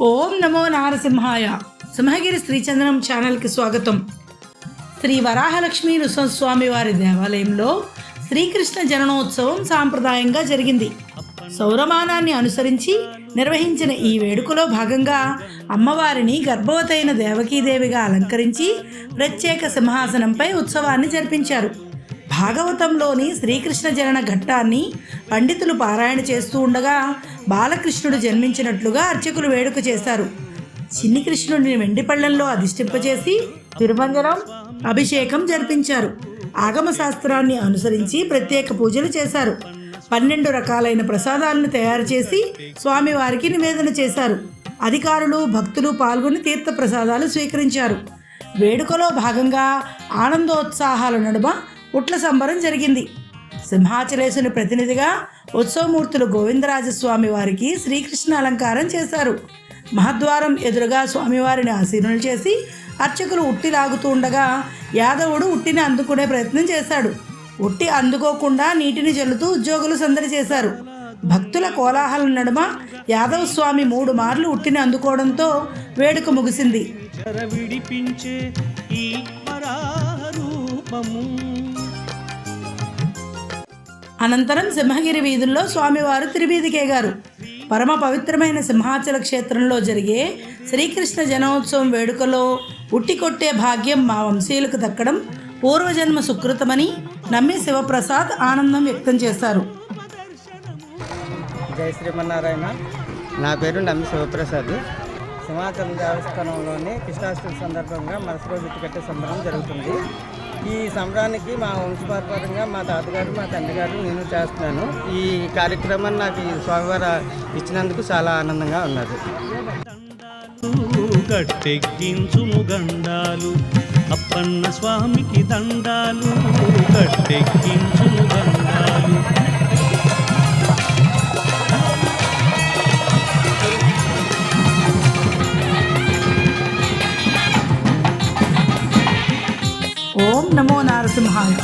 ఓం నమో నారసింహాయ. సింహగిరి శ్రీచంద్రం ఛానల్కి స్వాగతం. శ్రీ వరాహలక్ష్మీ నృసింహస్వామి వారి దేవాలయంలో శ్రీకృష్ణ జననోత్సవం సాంప్రదాయంగా జరిగింది. సౌరమానాన్ని అనుసరించి నిర్వహించిన ఈ వేడుకలో భాగంగా అమ్మవారిని గర్భవతైన దేవకీదేవిగా అలంకరించి ప్రత్యేక సింహాసనంపై ఉత్సవాన్ని జరిపించారు. భాగవతంలోని శ్రీకృష్ణ జనన ఘట్టాన్ని పండితులు పారాయణ చేస్తూ ఉండగా బాలకృష్ణుడు జన్మించినట్లుగా అర్చకులు వేడుక చేశారు. చిన్ని కృష్ణుడిని వెండి పళ్ళెంలో అధిష్టింపచేసి తిరుమంజనం అభిషేకం జరిపించారు. ఆగమ శాస్త్రాన్ని అనుసరించి ప్రత్యేక పూజలు చేశారు. పన్నెండు రకాలైన ప్రసాదాలను తయారు చేసి స్వామివారికి నివేదన చేశారు. అధికారులు భక్తులు పాల్గొని తీర్థ ప్రసాదాలు స్వీకరించారు. వేడుకలో భాగంగా ఆనందోత్సాహాల నడుమ పుట్ల సంబరం జరిగింది. సింహాచలేశుని ప్రతినిధిగా ఉత్సవమూర్తులు గోవిందరాజస్వామి వారికి శ్రీకృష్ణ అలంకారం చేశారు. మహద్వారం ఎదురుగా స్వామివారిని ఆశీనులు చేసి అర్చకులు ఉట్టి లాగుతూ ఉండగా యాదవుడు ఉట్టిని అందుకునే ప్రయత్నం చేశాడు. ఉట్టి అందుకోకుండా నీటిని జల్లుతూ ఉద్యోగులు సందడి చేశారు. భక్తుల కోలాహలం నడుమ యాదవ స్వామి మూడు మార్లు ఉట్టిని అందుకోవడంతో వేడుక ముగిసింది. రూపము అనంతరం సింహగిరి వీధుల్లో స్వామివారు తిరువీధికేగారు పరమ పవిత్రమైన సింహాచల క్షేత్రంలో జరిగే శ్రీకృష్ణ జనోత్సవం వేడుకలో ఉట్టి కొట్టే భాగ్యం మా వంశీయులకు దక్కడం పూర్వజన్మ సుకృతమని నమ్మి శివప్రసాద్ ఆనందం వ్యక్తం చేశారు. జై శ్రీమన్నారాయణ. నా పేరు నమ్మి శివప్రసాద్. సింహాచలం దేవస్థానంలోని కృష్ణాష్టమి సందర్భంగా మనసు రోజు కట్టే సంబరం జరుగుతుంది. ఈ సంబరానికి మా వంశపారపరంగా మా తాతగారు మా తండ్రి గారు నేను చేస్తున్నాను. ఈ కార్యక్రమాన్ని నాకు ఈ స్వామివారు ఇచ్చినందుకు చాలా ఆనందంగా ఉన్నది. గట్టెక్కించుము గండాలు అప్పన్న స్వామికి దండాలు గట్టెక్కించుము గండాలు. ఓం నమో నారసింహాయ